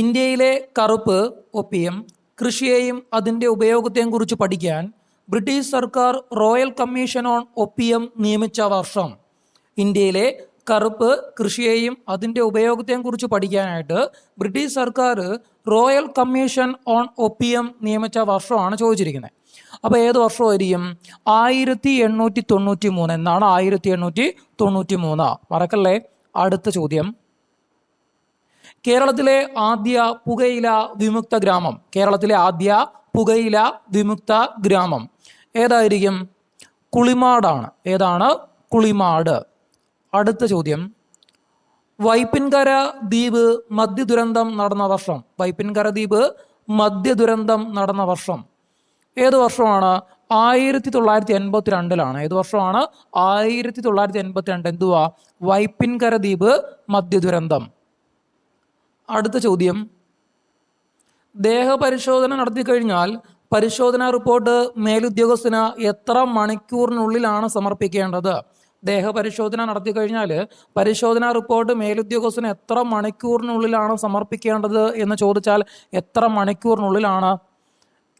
ഇന്ത്യയിലെ കറുപ്പ് ഒപ്പിയം കൃഷിയെയും അതിന്റെ ഉപയോഗത്തെയും കുറിച്ച് പഠിക്കാൻ ബ്രിട്ടീഷ് സർക്കാർ റോയൽ കമ്മീഷൻ ഓൺ ഒപ്പിയം നിയമിച്ച വർഷം. ഇന്ത്യയിലെ കറുപ്പ് കൃഷിയെയും അതിന്റെ ഉപയോഗത്തെയും കുറിച്ച് പഠിക്കാനായിട്ട് ബ്രിട്ടീഷ് സർക്കാർ റോയൽ കമ്മീഷൻ ഓൺ ഒപ്പിയം നിയമിച്ച വർഷമാണ് ചോദിച്ചിരിക്കുന്നത്. അപ്പോൾ ഏത് വർഷമായിരിക്കും? ആയിരത്തി എണ്ണൂറ്റി തൊണ്ണൂറ്റി മൂന്ന് എന്നാണ് ആയിരത്തി എണ്ണൂറ്റി തൊണ്ണൂറ്റി മൂന്ന് മറക്കല്ലേ? അടുത്ത ചോദ്യം. കേരളത്തിലെ ആദ്യ പുകയില വിമുക്ത ഗ്രാമം. കേരളത്തിലെ ആദ്യ പുകയില വിമുക്ത ഗ്രാമം. ഏതായിരിക്കും? കുളിമാടാണ്. ഏതാണ്? കുളിമാട്. അടുത്ത ചോദ്യം. വൈപ്പിൻകര ദ്വീപ് മദ്യ ദുരന്തം നടന്ന വർഷം. വൈപ്പിൻകര ദ്വീപ് മദ്യ ദുരന്തം നടന്ന വർഷം. ഏത് വർഷമാണ്? ആയിരത്തി തൊള്ളായിരത്തി എൺപത്തി രണ്ടിലാണ് ഏത് വർഷമാണ്? ആയിരത്തി തൊള്ളായിരത്തി എൺപത്തി രണ്ട് എന്തുവാ? വൈപ്പിൻകര ദ്വീപ് മദ്യ ദുരന്തം അടുത്ത ചോദ്യം. ദേഹപരിശോധന നടത്തി കഴിഞ്ഞാൽ പരിശോധനാ റിപ്പോർട്ട് മേലുദ്യോഗസ്ഥന് എത്ര മണിക്കൂറിനുള്ളിലാണ് സമർപ്പിക്കേണ്ടത്? ദേഹപരിശോധന നടത്തി കഴിഞ്ഞാൽ പരിശോധനാ റിപ്പോർട്ട് മേലുദ്യോഗസ്ഥന് എത്ര മണിക്കൂറിനുള്ളിലാണ് സമർപ്പിക്കേണ്ടത് എന്ന് ചോദിച്ചാൽ എത്ര മണിക്കൂറിനുള്ളിലാണ്?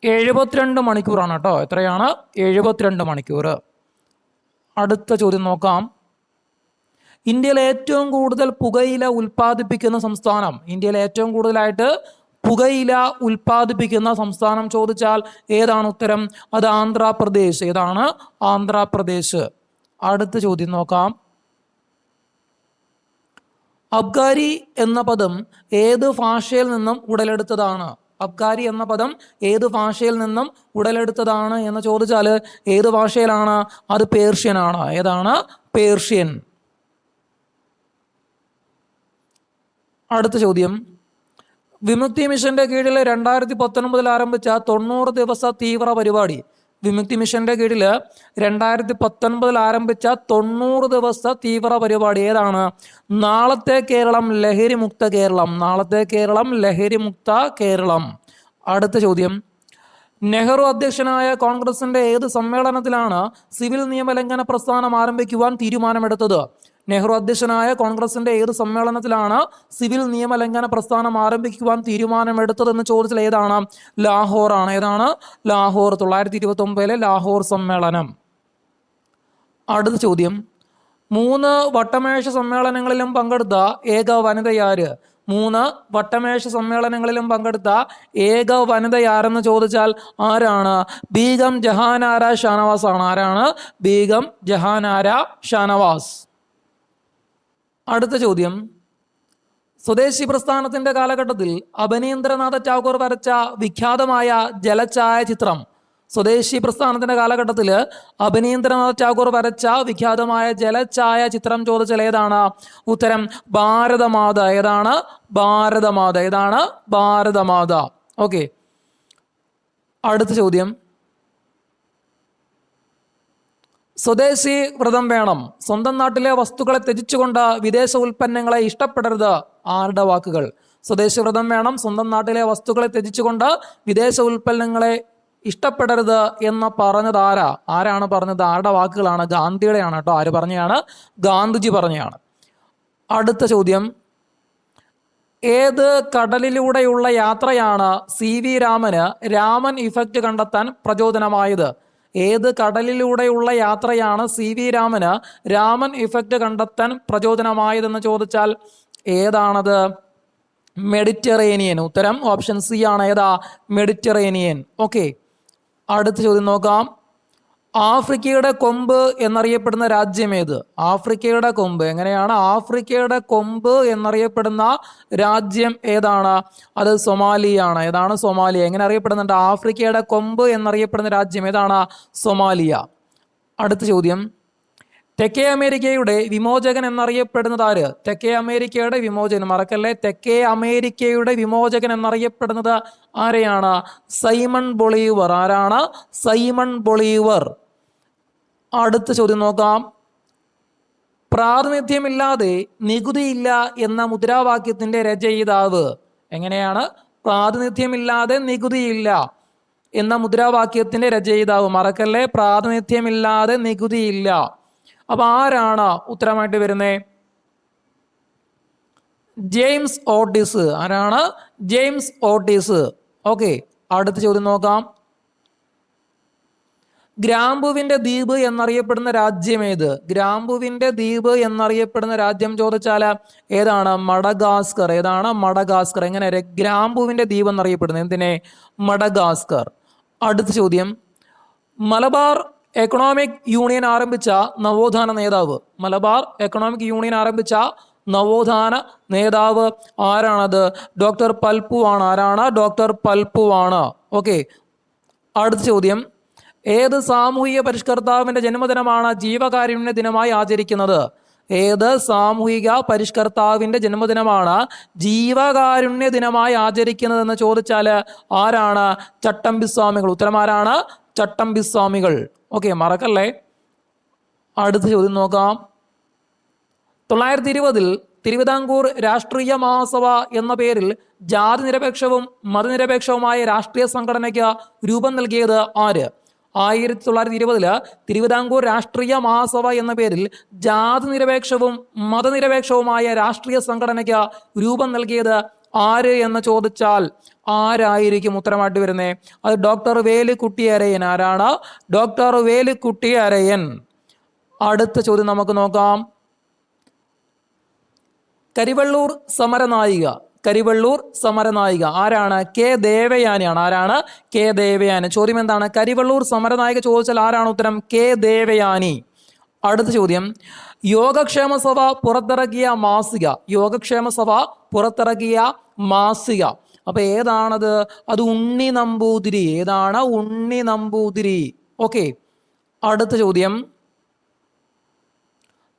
എഴുപത്തിരണ്ട് മണിക്കൂറാണ് കേട്ടോ. എത്രയാണ്? എഴുപത്തിരണ്ട് മണിക്കൂർ അടുത്ത ചോദ്യം നോക്കാം. ഇന്ത്യയിൽ ഏറ്റവും കൂടുതൽ പുകയില ഉൽപ്പാദിപ്പിക്കുന്ന സംസ്ഥാനം ഇന്ത്യയിൽ ഏറ്റവും കൂടുതലായിട്ട് പുകയില ഉൽപ്പാദിപ്പിക്കുന്ന സംസ്ഥാനം ചോദിച്ചാൽ ഏതാണ് ഉത്തരം? അത് ആന്ധ്രാപ്രദേശ്. ഏതാണ്? ആന്ധ്രാപ്രദേശ്. അടുത്ത ചോദ്യം നോക്കാം. അബ്ഗാരി എന്ന പദം ഏത് ഭാഷയിൽ നിന്നും ഉടലെടുത്തതാണ്? അബ്ഗാരി എന്ന പദം ഏത് ഭാഷയിൽ നിന്നും ഉടലെടുത്തതാണ് എന്ന് ചോദിച്ചാൽ ഏത് ഭാഷയിലാണ്? അത് പേർഷ്യൻ ആണ് ഏതാണ്? പേർഷ്യൻ. അടുത്ത ചോദ്യം. വിമുക്തി മിഷന്റെ കീഴിൽ രണ്ടായിരത്തി പത്തൊൻപതിൽ ആരംഭിച്ച തൊണ്ണൂറ് ദിവസ തീവ്ര പരിപാടി. വിമുക്തി മിഷന്റെ കീഴിൽ രണ്ടായിരത്തി പത്തൊൻപതിൽ ആരംഭിച്ച തൊണ്ണൂറ് ദിവസ തീവ്ര പരിപാടി ഏതാണ്? നാളത്തെ കേരളം ലഹരി മുക്ത കേരളം. നാളത്തെ കേരളം ലഹരി മുക്ത കേരളം. അടുത്ത ചോദ്യം. നെഹ്റു അധ്യക്ഷനായ കോൺഗ്രസിന്റെ ഏത് സമ്മേളനത്തിലാണ് സിവിൽ നിയമലംഘന പ്രസ്ഥാനം ആരംഭിക്കുവാൻ തീരുമാനമെടുത്തത്? നെഹ്റു അധ്യക്ഷനായ കോൺഗ്രസിന്റെ ഏത് സമ്മേളനത്തിലാണ് സിവിൽ നിയമലംഘന പ്രസ്ഥാനം ആരംഭിക്കുവാൻ തീരുമാനമെടുത്തതെന്ന് ചോദിച്ചാൽ ഏതാണ്? ലാഹോർ ആണ് ഏതാണ്? ലാഹോർ. തൊള്ളായിരത്തി ഇരുപത്തി ഒമ്പതിലെ ലാഹോർ സമ്മേളനം. അടുത്ത ചോദ്യം. മൂന്ന് വട്ടമേശ സമ്മേളനങ്ങളിലും പങ്കെടുത്ത ഏക വനിതയാര് മൂന്ന് വട്ടമേശ സമ്മേളനങ്ങളിലും പങ്കെടുത്ത ഏക വനിതയാരെന്ന് ചോദിച്ചാൽ ആരാണ്? ബീഗം ജഹാനാര ഷാനവാസ് ആണ് ആരാണ്? ബീഗം ജഹാനാര ഷാനവാസ്. അടുത്ത ചോദ്യം. സ്വദേശി പ്രസ്ഥാനത്തിന്റെ കാലഘട്ടത്തിൽ അഭിനീന്ദ്രനാഥ ടാഗോർ വരച്ച വിഖ്യാതമായ ജലഛായ ചിത്രം സ്വദേശി പ്രസ്ഥാനത്തിന്റെ കാലഘട്ടത്തിൽ അഭിനീന്ദ്രനാഥ ടാഗോർ വരച്ച വിഖ്യാതമായ ജലഛായ ചിത്രം ചോദിച്ചാൽ ഏതാണ്? ഉത്തരം ഭാരതമാത. ഏതാണ്? ഭാരതമാത. ഏതാണ്? ഭാരതമാത. ഓക്കെ അടുത്ത ചോദ്യം. സ്വദേശി വ്രതം വേണം. സ്വന്തം നാട്ടിലെ വസ്തുക്കളെ ത്യജിച്ചുകൊണ്ട് വിദേശ ഉൽപ്പന്നങ്ങളെ ഇഷ്ടപ്പെടരുത് ആരുടെ വാക്കുകൾ. സ്വദേശി വ്രതം വേണം. സ്വന്തം നാട്ടിലെ വസ്തുക്കളെ ത്യജിച്ചുകൊണ്ട് വിദേശ ഉൽപ്പന്നങ്ങളെ ഇഷ്ടപ്പെടരുത് എന്ന് പറഞ്ഞത് ആരാ? ആരാണ് പറഞ്ഞത്? ആരുടെ വാക്കുകളാണ്? ഗാന്ധിയുടെയാണ് കേട്ടോ. ആര് പറഞ്ഞതാണ്? ഗാന്ധിജി പറഞ്ഞതാണ്. അടുത്ത ചോദ്യം. ഏത് കടലിലൂടെയുള്ള യാത്രയാണ് സി വി രാമന് രാമൻ ഇഫക്റ്റ് കണ്ടെത്താൻ പ്രചോദനമായത്? ഏത് കടലിലൂടെയുള്ള യാത്രയാണ് സി വി രാമന് രാമൻ ഇഫക്റ്റ് കണ്ടെത്താൻ പ്രചോദനമായതെന്ന് ചോദിച്ചാൽ ഏതാണത്? മെഡിറ്ററേനിയൻ ഉത്തരം ഓപ്ഷൻ സി ആണ്. ഏതാ? മെഡിറ്ററേനിയൻ ഓക്കെ അടുത്ത ചോദ്യം നോക്കാം. ആഫ്രിക്കയുടെ കൊമ്പ് എന്നറിയപ്പെടുന്ന രാജ്യം ഏത്? ആഫ്രിക്കയുടെ കൊമ്പ്. എങ്ങനെയാണ് ആഫ്രിക്കയുടെ കൊമ്പ് എന്നറിയപ്പെടുന്ന രാജ്യം ഏതാണ്? അത് സൊമാലിയാണ്. ഏതാണ് സൊമാലിയ? എങ്ങനെ അറിയപ്പെടുന്നുണ്ട്? ആഫ്രിക്കയുടെ കൊമ്പ് എന്നറിയപ്പെടുന്ന രാജ്യം ഏതാണ്? സൊമാലിയ. അടുത്ത ചോദ്യം. തെക്കേ അമേരിക്കയുടെ വിമോചകൻ എന്നറിയപ്പെടുന്നത് ആര്? തെക്കേ അമേരിക്കയുടെ വിമോചകൻ. മറക്കല്ലേ? തെക്കേ അമേരിക്കയുടെ വിമോചകൻ എന്നറിയപ്പെടുന്നത് ആരെയാണ്? Simon Bolivar. ആരാണ്? Simon Bolivar. അടുത്ത ചോദ്യം നോക്കാം. പ്രാതിനിധ്യമില്ലാതെ നികുതിയില്ല എന്ന മുദ്രാവാക്യത്തിന്റെ രചയിതാവ് എങ്ങനെയാണ്? പ്രാതിനിധ്യമില്ലാതെ നികുതിയില്ല എന്ന മുദ്രാവാക്യത്തിന്റെ രചയിതാവ് മറക്കല്ലേ? പ്രാതിനിധ്യമില്ലാതെ നികുതിയില്ല. അപ്പോൾ ആരാണ് ഉത്തരമായിട്ട് വരുന്നത് ജെയിംസ് ഓട്ടിസ് ആരാണ്? ജെയിംസ് ഓട്ടിസ് ഓക്കെ അടുത്ത ചോദ്യം നോക്കാം. ഗ്രാമ്പുവിന്റെ ദ്വീപ് എന്നറിയപ്പെടുന്ന രാജ്യം ഏത്? ഗ്രാമ്പുവിന്റെ ദ്വീപ് എന്നറിയപ്പെടുന്ന രാജ്യം ചോദിച്ചാൽ ഏതാണ്? മഡഗാസ്കർ. ഏതാണ് മഡഗാസ്കർ? എങ്ങനെ? ഗ്രാമ്പുവിന്റെ ദ്വീപ് എന്നറിയപ്പെടുന്നത് എന്തിനെ? മഡഗാസ്കർ. അടുത്ത ചോദ്യം. മലബാർ എക്കണോമിക് യൂണിയൻ ആരംഭിച്ച നവോത്ഥാന നേതാവ്. മലബാർ എക്കണോമിക് യൂണിയൻ ആരംഭിച്ച നവോത്ഥാന നേതാവ് ആരാണത്? ഡോക്ടർ പൽപ്പു ആണ് ആരാണ്? ഡോക്ടർ പൽപ്പു ആണ് ഓക്കെ അടുത്ത ചോദ്യം. ഏത് സാമൂഹിക പരിഷ്കർത്താവിന്റെ ജന്മദിനമാണ് ജീവകാരുണ്യ ദിനമായി ആചരിക്കുന്നത്? ഏത് സാമൂഹിക പരിഷ്കർത്താവിന്റെ ജന്മദിനമാണ് ജീവകാരുണ്യ ദിനമായി ആചരിക്കുന്നതെന്ന് ചോദിച്ചാൽ ആരാണ്? ചട്ടമ്പിസ്വാമികൾ. ഉത്തരം ആരാണ്? ചട്ടമ്പിസ്വാമികൾ. ഓക്കെ മറക്കല്ലേ? അടുത്ത ചോദ്യം നോക്കാം. തൊള്ളായിരത്തി ഇരുപതിൽ തിരുവിതാംകൂർ രാഷ്ട്രീയ മഹാസഭ എന്ന പേരിൽ ജാതി നിരപേക്ഷവും മതനിരപേക്ഷവുമായ രാഷ്ട്രീയ സംഘടനയ്ക്ക് രൂപം നൽകിയത് ആര്? ആയിരത്തി തൊള്ളായിരത്തി ഇരുപതിൽ തിരുവിതാംകൂർ രാഷ്ട്രീയ മഹാസഭ എന്ന പേരിൽ ജാതി നിരപേക്ഷവും മതനിരപേക്ഷവുമായ രാഷ്ട്രീയ സംഘടനയ്ക്ക് രൂപം നൽകിയത് ആര് എന്ന് ചോദിച്ചാൽ ആരായിരിക്കും ഉത്തരമായിട്ട് വരുന്നത് അത് ഡോക്ടർ വേലുക്കുട്ടിയരയൻ. ആരാണ്? ഡോക്ടർ വേലുക്കുട്ടിയരയൻ. അടുത്ത ചോദ്യം നമുക്ക് നോക്കാം. കരിവള്ളൂർ സമരനായിക. കരിവള്ളൂർ സമരനായിക. ആരാണ്? കെ ദേവയാനിയാണ്. ആരാണ്? കെ ദേവയാനി. ചോദ്യം എന്താണ്? കരിവള്ളൂർ സമരനായിക ചോദിച്ചാൽ ആരാണ് ഉത്തരം? കെ ദേവയാനി. അടുത്ത ചോദ്യം. യോഗക്ഷേമ സഭ പുറത്തിറക്കിയ മാസിക. യോഗക്ഷേമ സഭ പുറത്തിറക്കിയ മാസിക. അപ്പൊ ഏതാണത്? അത് ഉണ്ണി നമ്പൂതിരി. ഏതാണ്? ഉണ്ണി നമ്പൂതിരി. ഓക്കെ. അടുത്ത ചോദ്യം.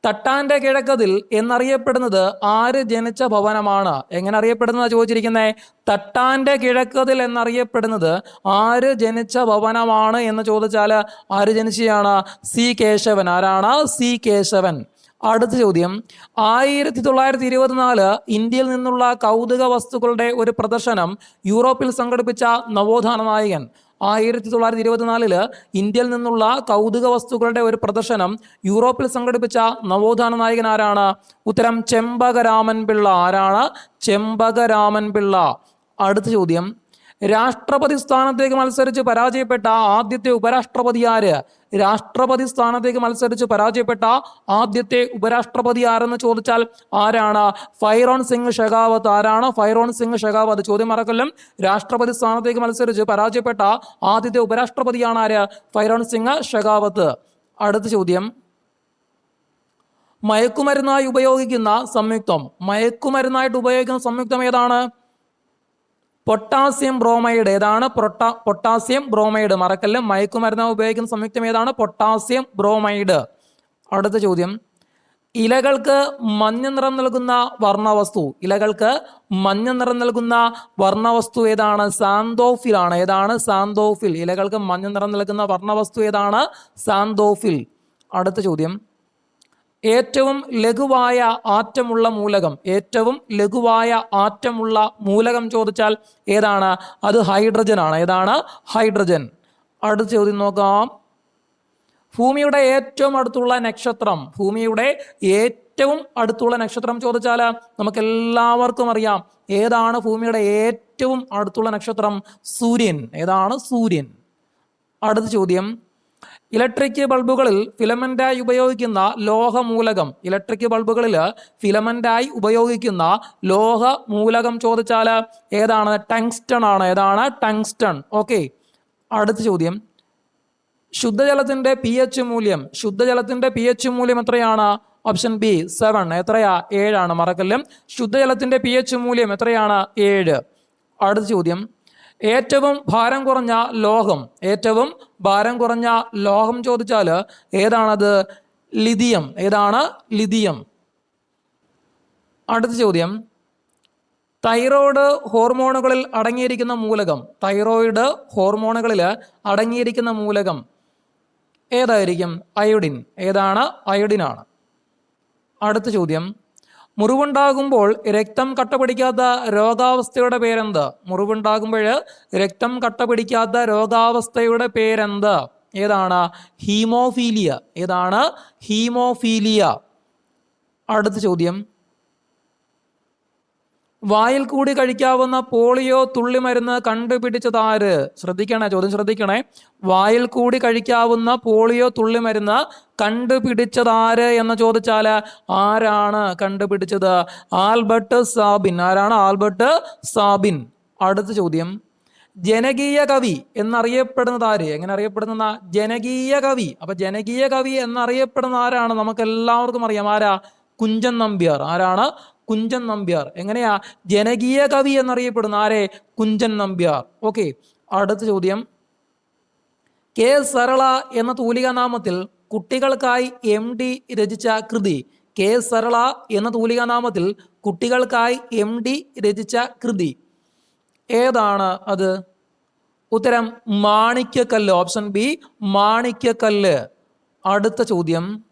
തട്ടാന്റെ കിഴക്കതിൽ എന്നറിയപ്പെടുന്നത് ആര് ജനിച്ച ഭവനമാണ്? എങ്ങനെ അറിയപ്പെടുന്നതാണ് ചോദിച്ചിരിക്കുന്നത് തട്ടാന്റെ കിഴക്കതിൽ എന്നറിയപ്പെടുന്നത് ആര് ജനിച്ച ഭവനമാണ് എന്ന് ചോദിച്ചാൽ ആര് ജനിച്ചയാണ്? സി കേശവൻ. ആരാണ്? സി കേശവൻ. അടുത്ത ചോദ്യം. ആയിരത്തി തൊള്ളായിരത്തി ഇരുപത്തിനാല് ഇന്ത്യയിൽ നിന്നുള്ള കൗതുക വസ്തുക്കളുടെ ഒരു പ്രദർശനം യൂറോപ്പിൽ സംഘടിപ്പിച്ച നവോത്ഥാന നായകൻ ആയിരത്തി തൊള്ളായിരത്തി ഇരുപത്തിനാലിൽ ഇന്ത്യയിൽ നിന്നുള്ള കൗതുക വസ്തുക്കളുടെ ഒരു പ്രദർശനം യൂറോപ്പിൽ സംഘടിപ്പിച്ച നവോത്ഥാന നായകൻ ആരാണ്? ഉത്തരം ചെമ്പകരാമൻ പിള്ള. ആരാണ്? ചെമ്പകരാമൻ പിള്ള. അടുത്ത ചോദ്യം. രാഷ്ട്രപതി സ്ഥാനത്തേക്ക് മത്സരിച്ച് പരാജയപ്പെട്ട ആദ്യത്തെ ഉപരാഷ്ട്രപതി ആര്? രാഷ്ട്രപതി സ്ഥാനത്തേക്ക് മത്സരിച്ച് പരാജയപ്പെട്ട ആദ്യത്തെ ഉപരാഷ്ട്രപതി ആരെന്ന് ചോദിച്ചാൽ ആരാണ്? ഫൈറോൺ സിംഗ് ഷെഖാവത്ത് ആരാണ്? ഫൈറോൺ സിംഗ് ഷെഖാവത്ത്. ചോദ്യം മറക്കല്ലും രാഷ്ട്രപതി സ്ഥാനത്തേക്ക് മത്സരിച്ച് പരാജയപ്പെട്ട ആദ്യത്തെ ഉപരാഷ്ട്രപതിയാണ് ആര്? ഫൈറോൺ സിംഗ് ഷെഖാവത്ത്. അടുത്ത ചോദ്യം. മയക്കുമരുന്നായി ഉപയോഗിക്കുന്ന സംയുക്തം. മയക്കുമരുന്നായിട്ട് ഉപയോഗിക്കുന്ന സംയുക്തം ഏതാണ്? പൊട്ടാസ്യം ബ്രോമൈഡ് ഏതാണ്? പൊട്ട പൊട്ടാസ്യം ബ്രോമൈഡ്. മറക്കല്ല്. മയക്കുമരുന്നായി ഉപയോഗിക്കുന്ന സംയുക്തം ഏതാണ്? Potassium bromide. അടുത്ത ചോദ്യം. ഇലകൾക്ക് മഞ്ഞ നിറം നൽകുന്ന വർണവസ്തു. ഇലകൾക്ക് മഞ്ഞ നിറം നൽകുന്ന വർണവസ്തു ഏതാണ്? സാന്തോഫിൽ ആണ്. ഏതാണ്? സാന്തോഫിൽ. ഇലകൾക്ക് മഞ്ഞ നിറം നൽകുന്ന വർണവസ്തു ഏതാണ്? സാന്തോഫിൽ. അടുത്ത ചോദ്യം. ഏറ്റവും ലഘുവായ ആറ്റമുള്ള മൂലകം ഏറ്റവും ലഘുവായ ആറ്റമുള്ള മൂലകം ചോദിച്ചാൽ ഏതാണ്? അത് ഹൈഡ്രജൻ ആണ്. ഏതാണ്? ഹൈഡ്രജൻ. അടുത്ത ചോദ്യം നോക്കാം. ഭൂമിയുടെ ഏറ്റവും അടുത്തുള്ള നക്ഷത്രം ഭൂമിയുടെ ഏറ്റവും അടുത്തുള്ള നക്ഷത്രം ചോദിച്ചാൽ നമുക്ക് എല്ലാവർക്കും അറിയാം ഏതാണ് ഭൂമിയുടെ ഏറ്റവും അടുത്തുള്ള നക്ഷത്രം? സൂര്യൻ. ഏതാണ്? സൂര്യൻ. അടുത്ത ചോദ്യം. ഇലക്ട്രിക് ബൾബുകളിൽ ഫിലമെന്റായി ഉപയോഗിക്കുന്ന ലോഹമൂലകം. ഇലക്ട്രിക് ബൾബുകളിൽ ഫിലമെന്റായി ഉപയോഗിക്കുന്ന ലോഹമൂലകം ചോദിച്ചാൽ ഏതാണ്? ടങ്സ്റ്റൺ ആണ്. ഏതാണ്? ടങ്സ്റ്റൺ. ഓക്കെ. അടുത്ത ചോദ്യം. ശുദ്ധജലത്തിന്റെ പി എച്ച് മൂല്യം. ശുദ്ധജലത്തിന്റെ പി എച്ച് മൂല്യം എത്രയാണ്? ഓപ്ഷൻ ബി സെവൻ എത്രയാ? ഏഴാണ്. മറക്കല്ലും. ശുദ്ധജലത്തിന്റെ പി എച്ച് മൂല്യം എത്രയാണ്? ഏഴ്. അടുത്ത ചോദ്യം. ഏറ്റവും ഭാരം കുറഞ്ഞ ലോഹം ഏറ്റവും ഭാരം കുറഞ്ഞ ലോഹം ചോദിച്ചാൽ ഏതാണത്? ലിതിയം ഏതാണ്? ലിതിയം അടുത്ത ചോദ്യം. തൈറോയ്ഡ് ഹോർമോണുകളിൽ അടങ്ങിയിരിക്കുന്ന മൂലകം. തൈറോയ്ഡ് ഹോർമോണുകളിൽ അടങ്ങിയിരിക്കുന്ന മൂലകം ഏതായിരിക്കും? അയോഡിൻ. ഏതാണ്? അയോഡിനാണ്. അടുത്ത ചോദ്യം. മുറിവുണ്ടാകുമ്പോൾ രക്തം കട്ടപിടിക്കാത്ത രോഗാവസ്ഥയുടെ പേരെന്ത്? മുറിവുണ്ടാകുമ്പോൾ രക്തം കട്ടപിടിക്കാത്ത രോഗാവസ്ഥയുടെ പേരെന്ത്? ഏതാണ്? ഹീമോഫീലിയ. ഏതാണ്? ഹീമോഫീലിയ. അടുത്ത ചോദ്യം. വായിൽ കൂടി കഴിക്കാവുന്ന പോളിയോ തുള്ളിമരുന്ന് കണ്ടുപിടിച്ചത് കണ്ടുപിടിച്ചതാര് ശ്രദ്ധിക്കണേ ചോദ്യം ശ്രദ്ധിക്കണേ. വായിൽ കൂടി കഴിക്കാവുന്ന പോളിയോ തുള്ളിമരുന്ന് കണ്ടുപിടിച്ചത് കണ്ടുപിടിച്ചതാര് എന്ന് ചോദിച്ചാൽ ആരാണ് കണ്ടുപിടിച്ചത്? Albert Sabin. ആരാണ് ആൽബർട്ട് സാബിൻ? അടുത്ത ചോദ്യം. ജനകീയ കവി എന്നറിയപ്പെടുന്നത് ആര്? എങ്ങനെ അറിയപ്പെടുന്ന ജനകീയ കവി. അപ്പൊ ജനകീയ കവി എന്നറിയപ്പെടുന്ന ആരാണ്? നമുക്ക് എല്ലാവർക്കും അറിയാം. ആരാ? കുഞ്ചൻ നമ്പ്യാർ. ആരാണ്? കുഞ്ചൻ നമ്പ്യാർ. എങ്ങനെയാ? ജനകീയ കവി എന്നറിയപ്പെടുന്ന ആരെ? കുഞ്ചൻ നമ്പ്യാർ. ഓക്കെ അടുത്ത ചോദ്യം. കെ സരള എന്ന തൂലികാനാമത്തിൽ കുട്ടികൾക്കായി എം ഡി രചിച്ച കൃതി. കെ സരള എന്ന തൂലികാനാമത്തിൽ കുട്ടികൾക്കായി എം ഡി രചിച്ച കൃതി. ഏതാണ് അത്? ഉത്തരം മാണിക്യക്കല്ല്. Option B മാണിക്യക്കല്ല്. അടുത്ത ചോദ്യം.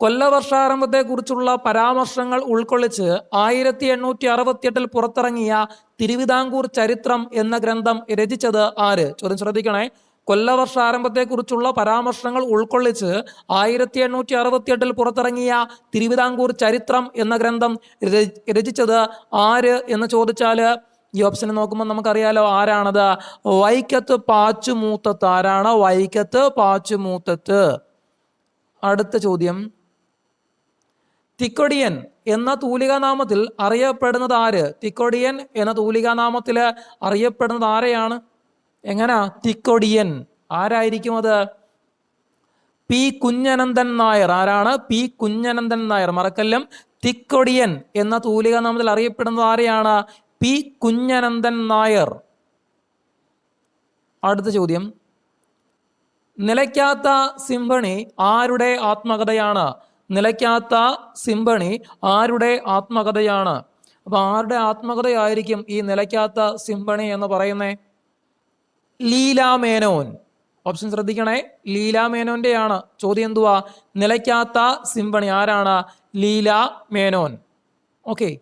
കൊല്ലവർഷാരംഭത്തെക്കുറിച്ചുള്ള പരാമർശങ്ങൾ ഉൾക്കൊള്ളിച്ച് ആയിരത്തി എണ്ണൂറ്റി അറുപത്തിയെട്ടിൽ പുറത്തിറങ്ങിയ തിരുവിതാംകൂർ ചരിത്രം എന്ന ഗ്രന്ഥം രചിച്ചത് ആര്? ചോദ്യം ശ്രദ്ധിക്കണേ. കൊല്ലവർഷാരംഭത്തെക്കുറിച്ചുള്ള പരാമർശങ്ങൾ ഉൾക്കൊള്ളിച്ച് ആയിരത്തി എണ്ണൂറ്റി അറുപത്തിയെട്ടിൽ പുറത്തിറങ്ങിയ തിരുവിതാംകൂർ ചരിത്രം എന്ന ഗ്രന്ഥം രചി- രചിച്ചത് ആര് എന്ന് ചോദിച്ചാൽ ഈ ഓപ്ഷൻ നോക്കുമ്പോൾ നമുക്കറിയാലോ ആരാണത്? വൈക്കത്ത് പാച്ചുമൂത്തത്ത്. ആരാണ് വൈക്കത്ത് പാച്ചുമൂത്തത്ത്? അടുത്ത ചോദ്യം. തിക്കൊടിയൻ എന്ന തൂലികാനാമത്തിൽ അറിയപ്പെടുന്നത് ആര്? തിക്കൊടിയൻ എന്ന തൂലികാനാമത്തിൽ അറിയപ്പെടുന്നത് ആരെയാണ്? എങ്ങനാ? തിക്കൊടിയൻ. ആരായിരിക്കും അത്? പി കുഞ്ഞനന്ദൻ നായർ. ആരാണ്? പി കുഞ്ഞനന്ദൻ നായർ. മറക്കല്ലും. തിക്കൊടിയൻ എന്ന തൂലികാനാമത്തിൽ അറിയപ്പെടുന്നത് ആരെയാണ്? പി കുഞ്ഞനന്ദൻ നായർ. അടുത്ത ചോദ്യം. നിലയ്ക്കാത്ത സിംഹണി ആരുടെ ആത്മകഥയാണ്? നിലയ്ക്കാത്ത സിംബണി ആരുടെ ആത്മകഥയാണ്? അപ്പൊ ആരുടെ ആത്മകഥയായിരിക്കും ഈ നിലയ്ക്കാത്ത സിംബണി എന്ന് പറയുന്നേ? ലീലാമേനോൻ. ഓപ്ഷൻ ശ്രദ്ധിക്കണേ. ലീലാമേനോന്റെയാണ്. ചോദ്യം എന്തുവാ? നിലയ്ക്കാത്ത സിംഹണി ആരാണ്? ലീല മേനോൻ ഓക്കെ